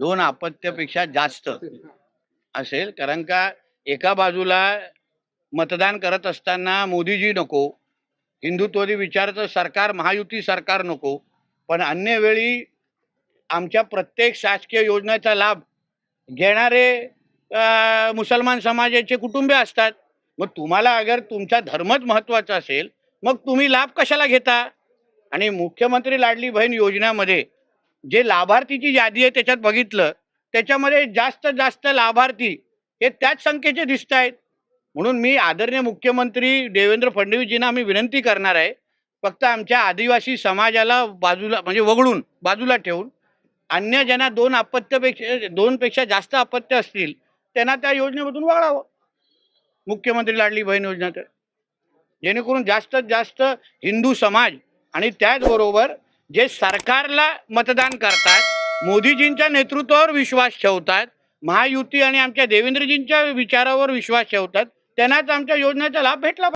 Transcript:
दोन अपत्यापेक्षा जास्त असेल. कारण का एका बाजूला मतदान करत असताना मोदीजी नको हिंदुत्वदी विचाराचं सरकार महायुती सरकार नको पण अन्य वेळी आमच्या प्रत्येक शासकीय योजनेचा लाभ घेणारे मुसलमान समाजाचे कुटुंबे असतात. मग तुम्हाला अगर तुमचा धर्मच महत्त्वाचा असेल मग तुम्ही लाभ कशाला घेता? आणि मुख्यमंत्री लाडली बहीण योजनामध्ये जे लाभार्थीची यादी आहे त्याच्यात बघितलं त्याच्यामध्ये जास्त जास्त लाभार्थी हे त्याच संख्येचे दिसत आहेत. म्हणून मी आदरणीय मुख्यमंत्री देवेंद्र फडणवीसजींना आम्ही विनंती करणार आहे फक्त आमच्या आदिवासी समाजाला बाजूला म्हणजे वगळून बाजूला ठेवून अन्य ज्यांना दोन अपत्यपेक्षा दोनपेक्षा जास्त अपत्य असतील त्यांना त्या योजनेमधून वगळावं. मुख्यमंत्री लाडली बहीण योजना तर. जेणेकरून जास्तीत जास्त हिंदू समाज आणि त्याचबरोबर जे सरकारला मतदान करतात मोदीजींच्या नेतृत्वावर विश्वास ठेवतात महायुती आणि आमच्या देवेंद्रजींच्या विचारावर विश्वास ठेवतात त्यांनाच आमच्या योजनेचा लाभ भेटला